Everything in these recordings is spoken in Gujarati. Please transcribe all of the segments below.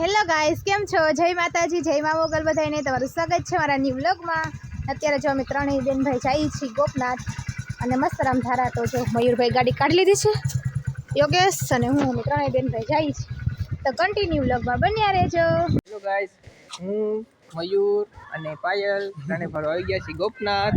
હેલો ગાઈસ, કેમ છો? જય માતાજી, જય મા મોગલ બધાને તમારું સ્વાગત છે મારા ન્યૂ વ્લોગમાં અત્યારે જો અમે ત્રણેય બેનભાઈ જઈએ છીએ ગોપનાથ અને મસ્તરામ ધારા તો જો મયુરભાઈ ગાડી કાઢી લીધી છે. યોગેશ અને હું, અમે ત્રણેય બેનભાઈ જઈએ છીએ. તો કન્ટિન્યુ વ્લોગમાં બન્યા રહેજો. હેલો ગાઈસ હું મયુર અને પાયલ ત્રણે ભાડો આવી ગયા છીએ ગોપનાથ.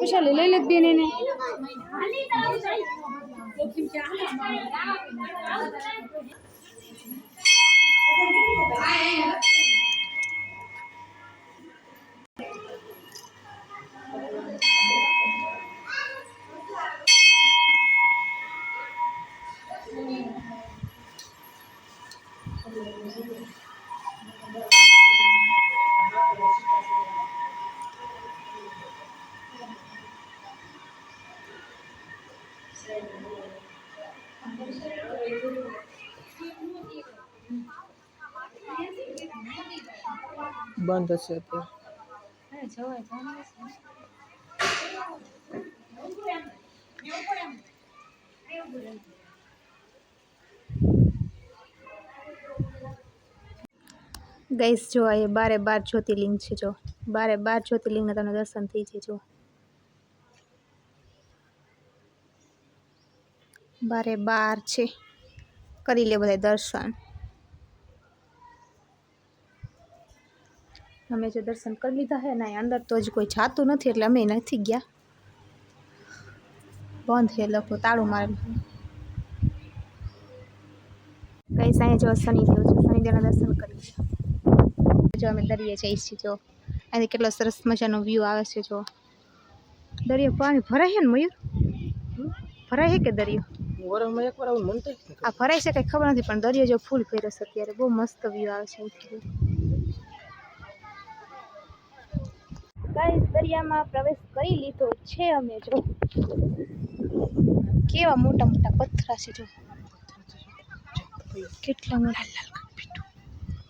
વિશાલી લઈ લે બેન એને. બંધ હશે અત્યારે. ગઈસ જો આ એ બારે બાર જ્યોતિર્લિંગ છે જો. બારે બાર જ્યોતિર્લિંગના તમને દર્શન થઈ જાય જો. બારે બાર છે. કરી લે બધા દર્શન. અમે જે દર્શન કરી લીધા હે ને અંદર તો જ કોઈ જાતું નથી એટલે અમે નથી ગયા. બંધ છે લખો તાળું મારેલું કઈ સાંજે જો શનિદેવ છે શનિદેવના દર્શન કરી જો અમે દરિયે જઈએ છીએ જો. અહીંથી કેટલો સરસ મજાનો વ્યૂ આવે છે જો. દરિયો પાણી ભરાય છે ને મયુર? ભરાય છે કે દરિયો? વરસમાં એક આવું મન થાય આ ભરાય છે કંઈ ખબર નથી પણ દરિયો જો ફૂલ ભર્યો છે અત્યારે. બહુ મસ્ત વ્યૂ આવે છે અહીંથી દરિયામાં પ્રવેશ કરી લીધો છે અમે જો. કેવા મોટા મોટા પથ્થરા છે જો. કેટલા મોટા.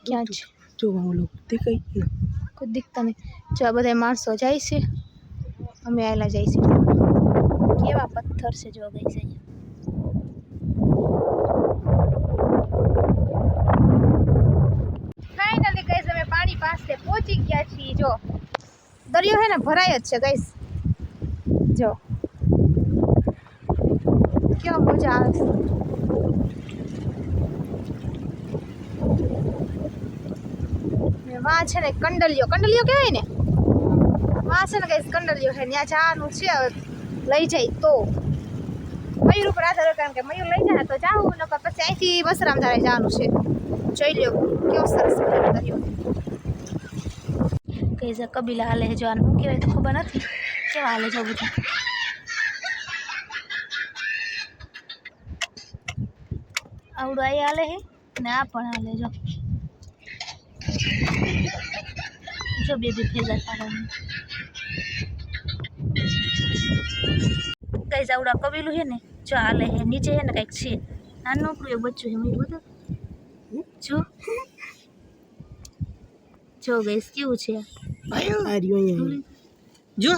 ક્યાં છે? જો ઓલો દેખાય. કોઈ દેખતા નહીં. જો આ બધા માણસો જાય છે. અમે આવેલા જાય છે. કેવા પથ્થર છે જો ગઈ છે ફાઇનલી ગઈ અમે પાણી પાસે પહોંચી ગયા છીએ જો. દરિયો છે ને, ભરાય જ છે ગઈશ જો. કેવો મજા આવે છે. વાં છે ને કંડલિયો. કંડલિયો કહેવાય ને? વાં છે ને કઈ કંડલિયો છે ત્યાં જવાનું છે લઈ જાય તો. મયુર ઉપર આધાર કારણ કે મયુર લઈ જાય તો જાવું નકર પછી અહીંથી બસરામ ધારે જવાનું છે. જોઈ લ્યો, કેવો સરસ મજાનો દરિયો છે કબીલા હાલે છે જોવાનું. શું કહેવાય તો ખબર નથી કેવા હાલે જો બધું આવડું અહીં હાલે છે ને આ પણ હાલે જો જો બે બે ભેગા પાડવાનું કઈ જાવડા કબીલું છે ને, જો હાલે છે. નીચે છે ને કંઈક છે. નાનું એવું બચ્ચું છે મેં બધું જો. જો ગઈશ કેવું છે? આ રહ્યું અહીંયા જો.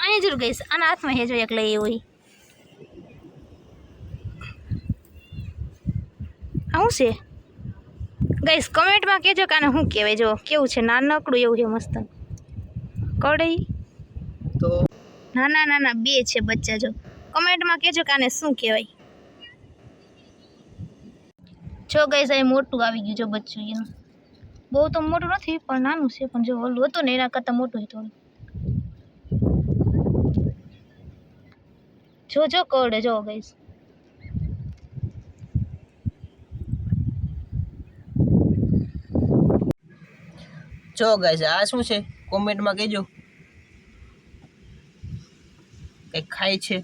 અહીંયા જરૂર ગઈશ. આના હાથમાં હે જો એક લઈ હોય. આ શું છે? ગઈશ કમેન્ટમાં કહેજો કે આને શું કહેવાય. જો કેવું છે? નાનકડું એવું છે મસ્ત. કઢઈ તો નાના નાના બે છે બચ્ચા જો. કમેન્ટમાં કહેજો કે આને શું કહેવાય. જો ગઈ સાહેબ મોટું આવી ગયું જો બચ્ચું એનું બહુ તો મોટું નથી પણ નાનું છે. પણ જો ઓલું હતું ને એના કરતાં મોટું હતું જો જો કરડે જો ગઈશ. જો ગાઈસ આ શું છે? કોમેન્ટમાં કહેજો. કંઈક ખાય છે.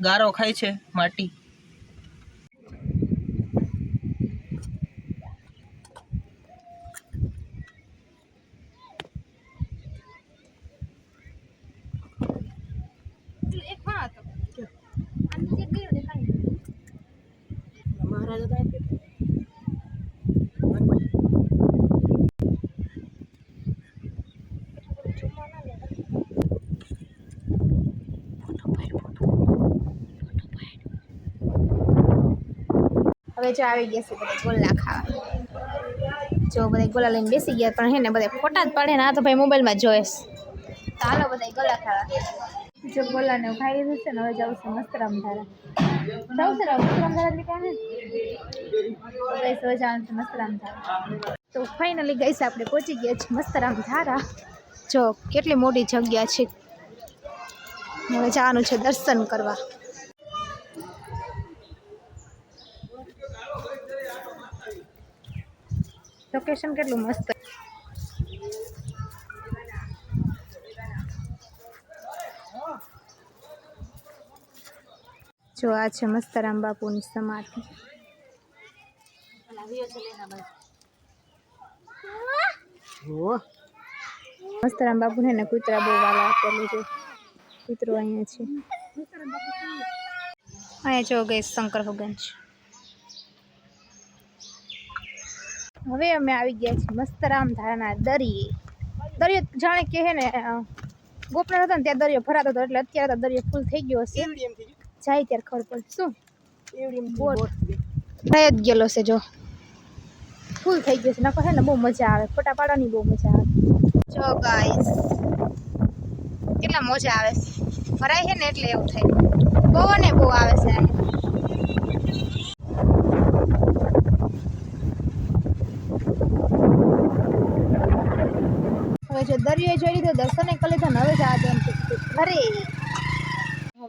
ગારો ખાય છે માટી. હવે જો આવી ગયા છે બધા ગોલા ખાવા. જો બધા ગોલા લઈને બેસી ગયા પણ હે ને બધા ફોટા જ પડે ને આ તો ભાઈ મોબાઈલમાં જોઈશ તો બધા ગોલા ખાવા. જો ગોલા ને ખાઈ લીધું છે ને હવે જવું છું મસ્ત રામધારા જવું છે રામ મસ્ત રામધારા ની? તો ગઈસ હવે જવાનું છે મસ્ત રામધારા તો ફાઇનલી ગઈસ આપણે પહોંચી ગયા છીએ મસ્ત ધારા. જો કેટલી મોટી જગ્યા છે. હવે જવાનું છે દર્શન કરવા. લોકેશન કેટલું મસ્ત. જો આ છે મસ્તરામ બાપુની સમાધિ. મસ્તરામ બાપુ ને કૂતરા બહુ વાલા આપેલું છે. કૂતરો અહીંયા છે. અહીંયા જો ગઈ શંકર ભગવાન છે. હવે અમે આવી ગયા છીએ મસ્તરામ ધારાના દરિયે. દરિયો જાણે કહે ને ગોપનાથ હતો ને ત્યાં દરિયો ભરાતો હતો એટલે અત્યારે તો દરિયો ફૂલ થઈ ગયો હશે. જાય ત્યારે ખબર પડે. શું? થઈ જ ગયેલો છે જો. ફૂલ થઈ ગયો છે. નકર હે ને બહુ મજા આવે. ફોટા પાડવાની બહુ મજા આવે. જો ગાઈસ કેટલા મજા આવે છે. ભરાય છે ને એટલે એવું થાય. બહુ ને બહુ આવે છે. જો દરિયો જોઈ લીધો દર્શન કરી લીધો ને હવે જવા દે એમ છે ઘરે.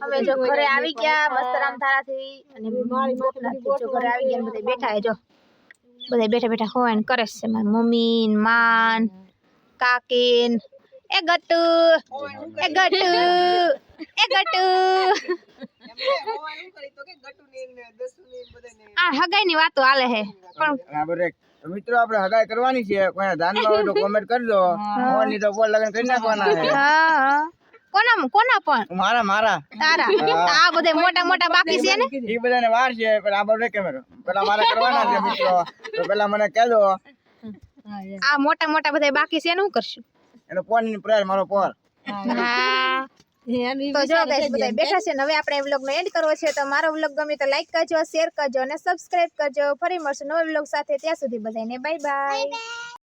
હવે જો ઘરે આવી ગયા મસ્તરામ ધારાથી અને જો ઘરે આવી ગયા ને બધા બેઠા હે જો. બધા બેઠા બેઠા હોય ને કરે છે મારી મમ્મી ને માન કાકીન. એ ગટુ એ ગટુ એ ગટુ. આ હગાઈની વાતો હાલે હે. પણ છે. મિત્રો આપણે હગાઈ કરવાની છે. કોઈ ધ્યાનમાં હોય તો કોમેન્ટ કરજો ફોનની તો ફોન લગન કરી નાખવાના છે. કોના કોના પણ? મારા મારા. તારા. આ બધે મોટા મોટા બાકી છે ને? એ બધાને વાર છે પણ આ બધે કેમેરો. પેલા મારે કરવાના છે મિત્રો. તો પેલા મને કહેજો આ મોટા મોટા બધા બાકી છે ને હું કરશું? એનો ફોનની પ્રયાર મારો ફોન હા. તો જો ગાઈસ બધા બેઠા છે નવે હવે આપણે વ્લોગ નો એન્ડ કરવો છે. તો મારો વ્લોગ ગમે તો લાઈક કરજો શેર કરજો અને સબસ્ક્રાઇબ કરજો. ફરી મળશું નવા વ્લોગ સાથે. ત્યાં સુધી બધાને બાય બાય